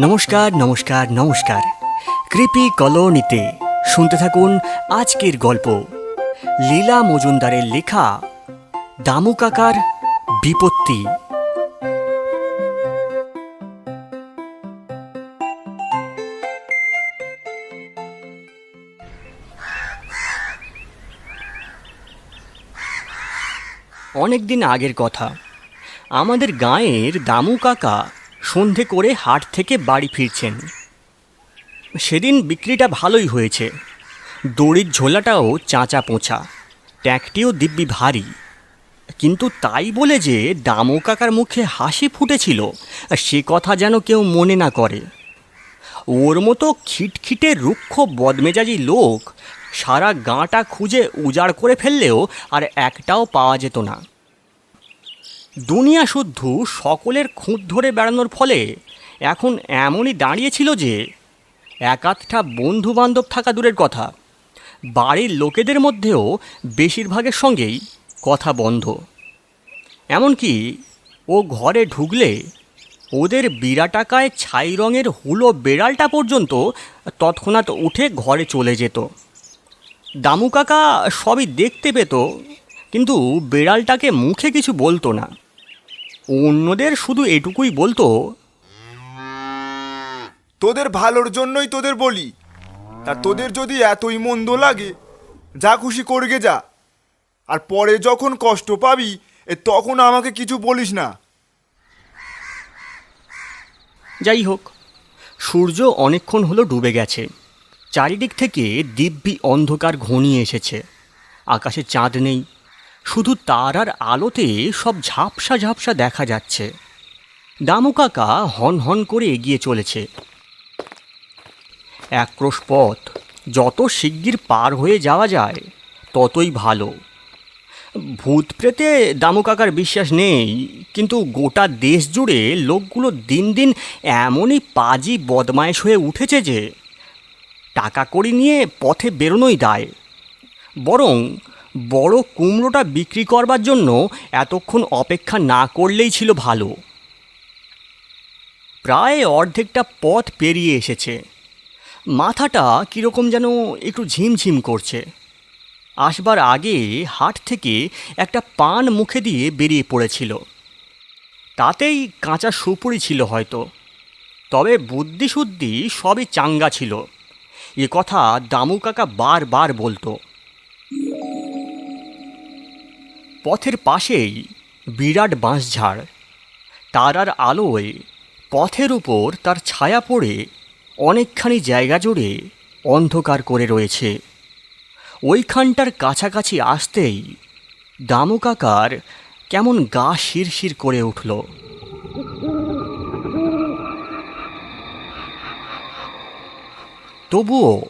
নমস্কার নমস্কার নমস্কার। কৃপি কলোনিতে শুনতে থাকুন আজকের গল্প। লীলা মজুমদারের লেখা দামু কাকার বিপত্তি। অনেক দিন আগের কথা। আমাদের গাঁয়ের দামু কাকা সন্ধে করে হাট থেকে বাড়ি ফিরছেন। সেদিন বিক্রিটা ভালোই হয়েছে। দড়ির ঝোলাটাও চাঁচা পোঁচা ট্যাঁকটিও দিব্যি ভারী। কিন্তু তাই বলে যে দামু কাকার মুখে হাসি ফুটেছিল, সে কথা যেন কেউ মনে না করে। ওর মতো খিটখিটে রুক্ষ বদমেজাজি লোক সারা গাঁটা খুঁজে উজাড় করে ফেললেও আর একটাও পাওয়া যেত না। দুনিয়া শুদ্ধ সকলের খুঁত ধরে বেড়ানোর ফলে এখন এমনই দাঁড়িয়েছিল যে এক আধটা বন্ধু বান্ধব থাকা দূরের কথা। বাড়ির লোকেদের মধ্যেও বেশিরভাগের সঙ্গেই কথা বন্ধ। এমনকি ও ঘরে ঢুকলে ওদের বিরাটাকায় ছাই রঙের হুলো বেড়ালটা পর্যন্ত তৎক্ষণাৎ উঠে ঘরে চলে যেত। দামু কাকা সবই দেখতে পেত, কিন্তু বেড়ালটাকে মুখে কিছু বলতো না। অন্যদের শুধু এটুকুই বলতো? তোদের ভালোর জন্যই তোদের বলি। তা তোদের যদি এতই মন্দ লাগে যা খুশি করগে যা। আর পরে যখন কষ্ট পাবি এ তখন আমাকে কিছু বলিস না। যাই হোক সূর্য অনেকক্ষণ হলো ডুবে গেছে। চারিদিক থেকে দিব্যি অন্ধকার ঘনিয়ে এসেছে। আকাশে চাঁদ নেই শুধু তারার আলোতে সব ঝাপসা ঝাপসা দেখা যাচ্ছে। দামু কাকা হন হন করে এগিয়ে চলেছে। একক্রোশ পথ, যত শিগগির পার হয়ে যাওয়া যায়, ততই ভালো। ভূত প্রেতে দামু কাকার বিশ্বাস নেই, কিন্তু গোটা দেশ জুড়ে লোকগুলো দিন দিন এমনই পাজি বদমায়েশ হয়ে উঠেছে যে, টাকা কড়ি নিয়ে পথে বেরোনোই দায়। বরং বড় কুমড়োটা বিক্রি করবার জন্য এতক্ষণ অপেক্ষা না করলেই ছিল ভালো। প্রায় অর্ধেকটা পথ পেরিয়ে এসেছে। মাথাটা কীরকম যেন একটু ঝিমঝিম করছে। আসবার আগে হাট থেকে একটা পান মুখে দিয়ে বেরিয়ে পড়েছিল। তাতেই কাঁচা সুপুরি ছিল হয়তো। তবে বুদ্ধি শুদ্ধি সবই চাঙ্গা ছিল। এ কথা দামু কাকা বারবার বলতো। পথের পাশেই বিরাট বাঁশঝাড়। তারার আলোয় পথের উপর তার ছায়া পড়ে অনেকখানি জায়গা জুড়ে অন্ধকার করে রয়েছে। ওইখানটার কাছাকাছি আসতেই দামু কাকার কেমন গা শিরশির করে উঠল। তবুও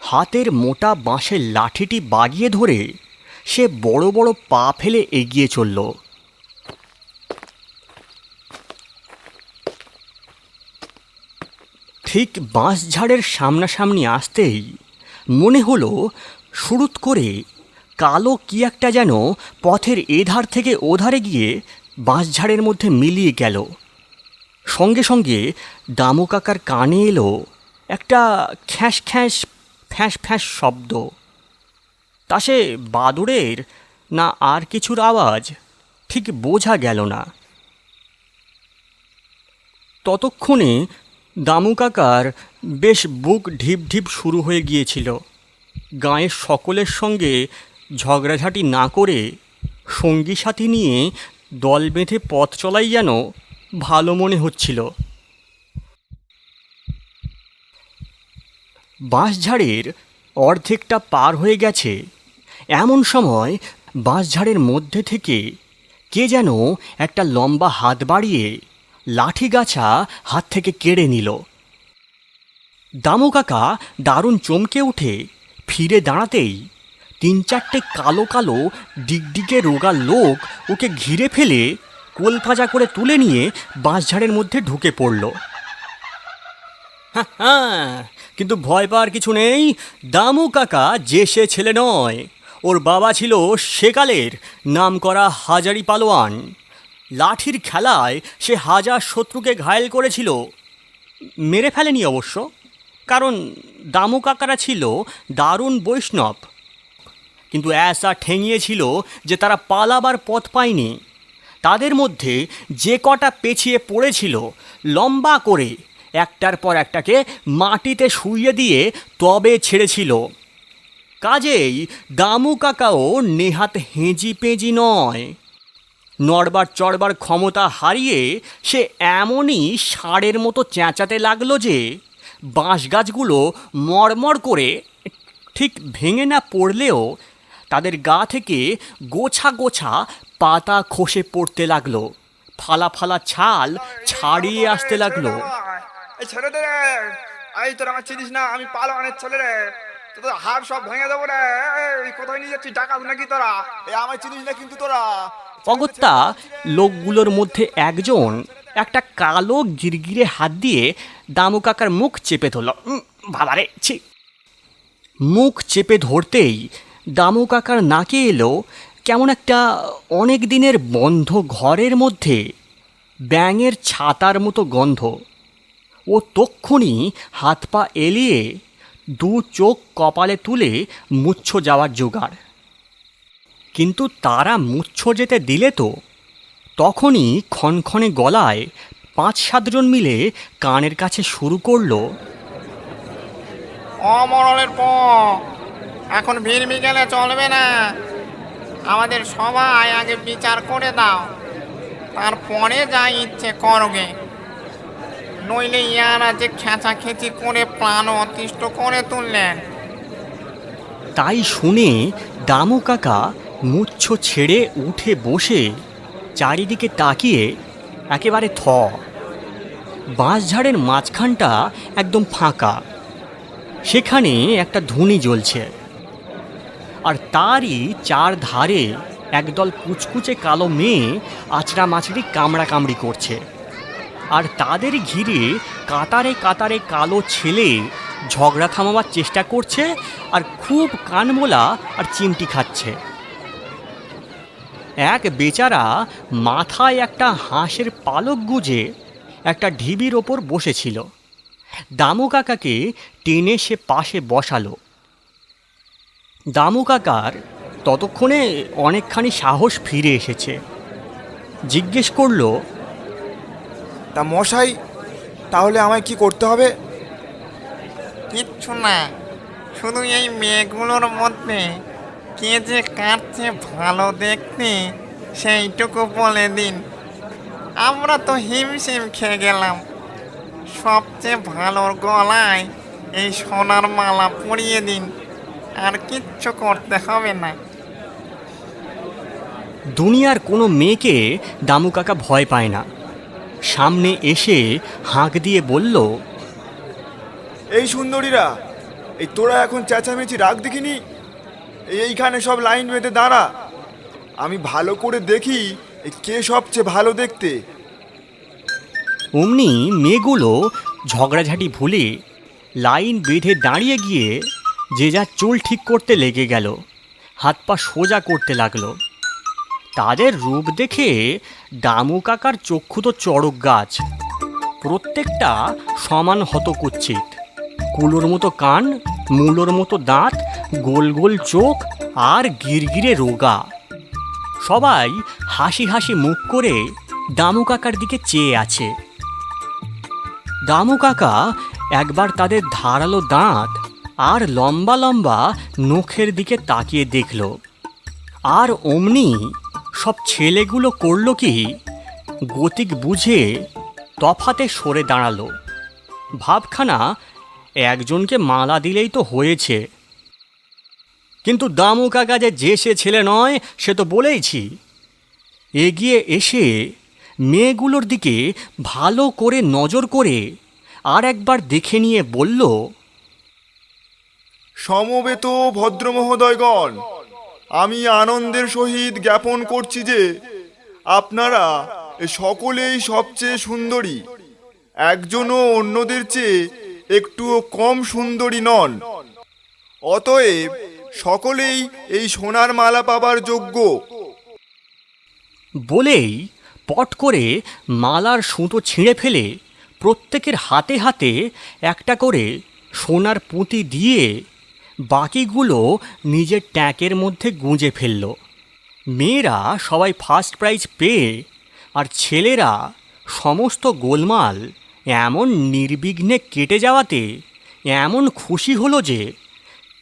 হাতের মোটা বাঁশের লাঠিটি বাগিয়ে ধরে সে বড় বড় পা ফেলে এগিয়ে চলল। ঠিক বাঁশঝাড়ের সামনাসামনি আসতেই মনে হলো শুরুত করে কালো কি একটা যেন পথের এধার থেকে ওধারে গিয়ে বাঁশঝাড়ের মধ্যে মিলিয়ে গেল। সঙ্গে সঙ্গে দামু কাকার কানে এলো একটা খ্যাঁস খ্যাঁস, ফ্যাঁস ফ্যাঁস শব্দ। তা সে বাদুড়ের না আর কিছুর আওয়াজ? ঠিক বোঝা গেল না। ততক্ষণে দামু কাকার বেশ বুক ঢিপ ঢিপ শুরু হয়ে গিয়েছিল। গাঁয়ের সকলের সঙ্গে ঝগড়াঝাটি না করে সঙ্গী সাথী নিয়ে দল বেঁধে পথ চলাই যেন ভালো মনে হচ্ছিল। বাঁশঝাড়ের অর্ধেকটা পার হয়ে গেছে। এমন সময় বাঁশঝাড়ের মধ্যে থেকে কে যেন একটা লম্বা হাত বাড়িয়ে লাঠি গাছা হাত থেকে কেড়ে নিল। দামু কাকা দারুণ চমকে উঠে ফিরে দাঁড়াতেই তিন চারটে কালো কালো ডিগডিগে রোগা লোক ওকে ঘিরে ফেলে কোলপাজা করে তুলে নিয়ে বাঁশঝাড়ের মধ্যে ঢুকে পড়ল। হ্যাঁ কিন্তু ভয় পাওয়ার কিছু নেই। দামু কাকা যে সে ছেলে নয়। ওর বাবা ছিল সেকালের নাম করা হাজারি পালোয়ান। লাঠির খেলায় সে হাজার শত্রুকে ঘায়েল করেছিল। মেরে ফেলেনি অবশ্য, কারণ দামু কাকারা ছিল দারুণ বৈষ্ণব। কিন্তু অ্যাসা ঠেঙিয়েছিল যে তারা পালাবার পথ পায়নি। তাদের মধ্যে যে কটা পেছিয়ে পড়েছিল, লম্বা করে একটার পর একটাকে মাটিতে শুইয়ে দিয়ে তবে ছেড়েছিল। কাজেই দামু কাকাও নেহাত হেঁজি পেঁজি নয়। নড়বার চড়বার ক্ষমতা হারিয়ে সে এমনই ষাঁড়ের মতো চেঁচাতে লাগল যে বাঁশ গাছগুলো মড়মড় করে ঠিক ভেঙে না পড়লেও তাদের গা থেকে গোছা গোছা পাতা খসে পড়তে লাগল। ফালা ফালা ছাল ছাড়িয়ে আসতে লাগল। আমি তোর হাড় সব ভেঙে দেবো রে। এই কোথায় নিয়ে যাচ্ছিস? ডাকাত নাকি তোরা? এ আমায় চিনিস না কিন্তু তোরা। অগত্যা লোকগুলোর মধ্যে একজন একটা কালো গিরগিরে হাত দিয়ে দামু কাকার মুখ চেপে ধরল। বাবারে ছি। মুখ চেপে ধরতেই দামু কাকার নাকে এলো কেমন একটা অনেক দিনের বন্ধ ঘরের মধ্যে ব্যাঙের ছাতার মতো গন্ধ। ও তক্ষুনি হাত পা এলিয়ে দু চোখ কপালে তুলে মুচ্ছ যাওয়ার জোগাড়। কিন্তু তারা মুচ্ছ যেতে দিলে তো, তখনই ক্ষণক্ষণে গলায় পাঁচ সাতজন মিলে কানের কাছে শুরু করল। অমরলের প, এখন ভিড় গেলে চলবে না। আমাদের সবাই আগে বিচার করে দাও, তারপরে যা ইচ্ছে করগে নইলে ইয়ারা যে খেঁচাখেচি করে প্রাণ অতিষ্ঠ করে তুললেন। তাই শুনে দামু কাকা মুচ্ছ ছেড়ে উঠে বসে চারিদিকে তাকিয়ে একেবারে থ। বাঁশঝাড়ের মাঝখানটা একদম ফাঁকা। সেখানে একটা ধুনি জ্বলছে। আর তারই চার ধারে একদল কুচকুচে কালো মেয়ে আচড়া মাছড়ি কামড়া কামড়ি করছে। আর তাদের ঘিরে কাতারে কাতারে কালো ছেলে ঝগড়া থামাবার চেষ্টা করছে আর খুব কানমোলা আর চিমটি খাচ্ছে। এক বেচারা মাথায় একটা হাঁসের পালক গুজে একটা ঢিবির ওপর বসেছিল। দামু কাকাকে টেনে সে পাশে বসালো। দামু কাকার ততক্ষণে অনেকখানি সাহস ফিরে এসেছে। জিজ্ঞেস করল তা মশাই তাহলে আমায় কি করতে হবে? কিচ্ছু না। শুধু এই মেয়েগুলোর মধ্যে কে যে কাটছে ভালো দেখতে সেইটুকু বলে দিন। আমরা তো হিমশিম খেয়ে গেলাম। সবচেয়ে ভালোর গলায় এই সোনার মালা পরিয়ে দিন। আর কিচ্ছু করতে হবে না। দুনিয়ার কোনো মেয়েকে দামু কাকা ভয় পায় না। সামনে এসে হাঁক দিয়ে বলল এই সুন্দরীরা এই তোরা এখন চেঁচামেচি রাগ দেখিনি? এই এইখানে সব লাইন বেঁধে দাঁড়া। আমি ভালো করে দেখি কে সবচেয়ে ভালো দেখতে। অমনি মেয়েগুলো ঝগড়াঝাটি ভুলে লাইন বেঁধে দাঁড়িয়ে গিয়ে যে যা চুল ঠিক করতে লেগে গেল হাত পা সোজা করতে লাগল। তাদের রূপ দেখে দামু কাকার চক্ষু তো চড়ক গাছ। প্রত্যেকটা সমান হতকুচ্ছিত। কুলোর মতো কান, মূলোর মতো দাঁত, গোল গোল চোখ আর গিরগিরে রোগা। সবাই হাসি হাসি মুখ করে দামু কাকার দিকে চেয়ে আছে। দামু কাকা একবার তাদের ধারালো দাঁত আর লম্বা লম্বা নখের দিকে তাকিয়ে দেখল। আর অমনি সব ছেলেগুলো করল কি? গতিক বুঝে তফাতে সরে দাঁড়াল। ভাবখানা একজনকে মালা দিলেই তো হয়েছে। কিন্তু দামু কাকা যে যে সে ছেলে নয়, সে তো বলেইছি। এগিয়ে এসে মেয়েগুলোর দিকে ভালো করে নজর করে আর একবার দেখে নিয়ে বলল, সমবেত ভদ্রমহোদয়গণ আমি আনন্দের সহিত জ্ঞাপন করছি যে আপনারা সকলেই সবচেয়ে সুন্দরী। একজনও অন্যদের চেয়ে একটুও কম সুন্দরী নন। অতএব সকলেই এই সোনার মালা পাবার যোগ্য। বলেই পট করে মালার সুতো ছিঁড়ে ফেলে প্রত্যেকের হাতে হাতে একটা করে সোনার পুঁতি দিয়ে বাকিগুলো নিজের ট্যাঁকের মধ্যে গুঁজে ফেলল। মেয়েরা সবাই ফার্স্ট প্রাইজ পেয়ে আর ছেলেরা সমস্ত গোলমাল এমন নির্বিঘ্নে কেটে যাওয়াতে এমন খুশি হলো যে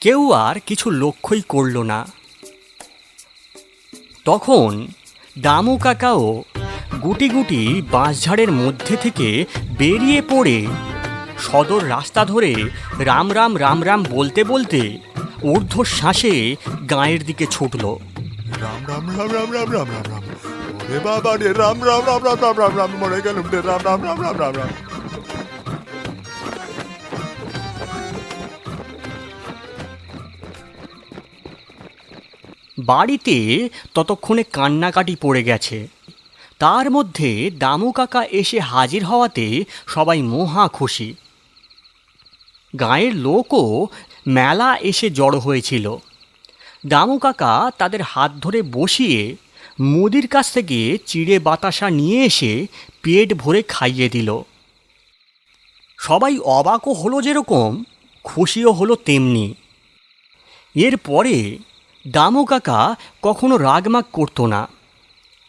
কেউ আর কিছু লক্ষ্যই করল না। তখন দামু কাকাও গুটি গুটি বাঁশঝাড়ের মধ্যে থেকে বেরিয়ে পড়ে সদর রাস্তা ধরে রাম রাম রাম রাম বলতে বলতে ঊর্ধ্বশ্বাসে গাঁয়ের দিকে ছুটল রাম রাম রাম রাম রাম রাম রাম রাম ওরে বাবা রে রাম রাম রাম রাম রাম রাম রাম মরে গেলাম রে রাম রাম রাম রাম রাম রাম বাড়িতে ততক্ষণে কান্নাকাটি পড়ে গেছে তার মধ্যে দামু কাকা এসে হাজির হওয়াতে সবাই মহা খুশি গাঁয়ের লোকও মেলা এসে জড়ো হয়েছিল। দামু কাকা তাদের হাত ধরে বসিয়ে মুদির কাছ থেকে চিড়ে বাতাসা নিয়ে এসে পেট ভরে খাইয়ে দিল। সবাই অবাকও হলো যেরকম, খুশিও হলো তেমনি। এরপরে দামু কাকা কখনো রাগমাগ করতো না।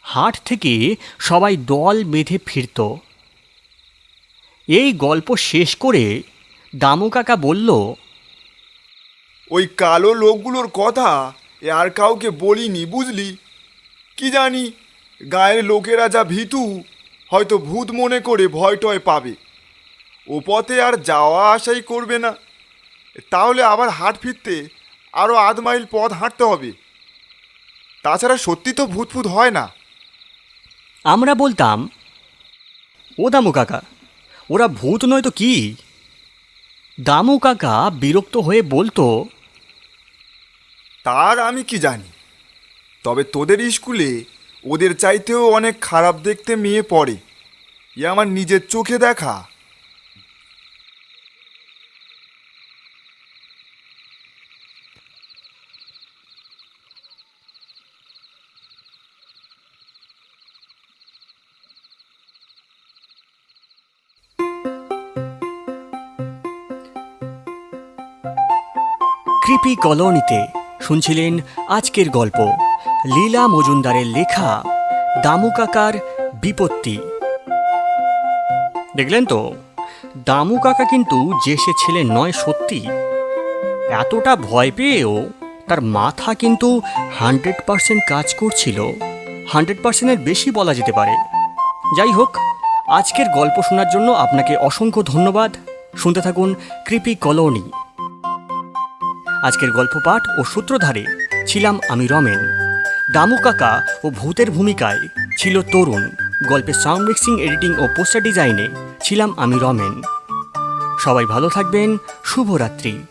হাট থেকে সবাই দল বেঁধে ফিরত। এই গল্প শেষ করে দামু কাকা বলল ওই কালো লোকগুলোর কথা এ আর কাউকে বলিনি বুঝলি? কি জানি গায়ের লোকেরা যা ভীতু হয়তো ভূত মনে করে ভয় টয় পাবে। ও পথে আর যাওয়া আসাই করবে না। তাহলে আবার হাট ফিরতে আরও আধ মাইল পথ হাঁটতে হবে। তাছাড়া সত্যি তো ভূত ফুত হয় না। আমরা বলতাম ও দামু কাকা ওরা ভূত নয় তো কি? দামু কাকা বিরক্ত হয়ে বলতো, তার আমি কি জানি? তবে তোদের স্কুলে ওদের চাইতেও অনেক খারাপ দেখতে মেয়ে পড়ে। এ আমার নিজের চোখে দেখা। কৃপি কলোনিতে শুনছিলেন আজকের গল্প। লীলা মজুমদারের লেখা দামু কাকার বিপত্তি। দেখলেন তো? দামু কাকা কিন্তু যে সে ছেলে নয় সত্যি। এতটা ভয় পেয়েও তার মাথা কিন্তু হান্ড্রেড পার্সেন্ট কাজ করছিল। হান্ড্রেড পার্সেন্টের বেশি বলা যেতে পারে। যাই হোক, আজকের গল্প শোনার জন্য আপনাকে অসংখ্য ধন্যবাদ। শুনতে থাকুন কৃপি কলোনি। আজকের গল্প পাঠ ও সূত্রধারে ছিলাম আমি রমেন। দামু কাকা ও ভূতের ভূমিকায় ছিল তরুণ। গল্পের সাউন্ড মিক্সিং এডিটিং ও পোস্টার ডিজাইনে ছিলাম আমি রমেন। সবাই ভালো থাকবেন, শুভরাত্রি।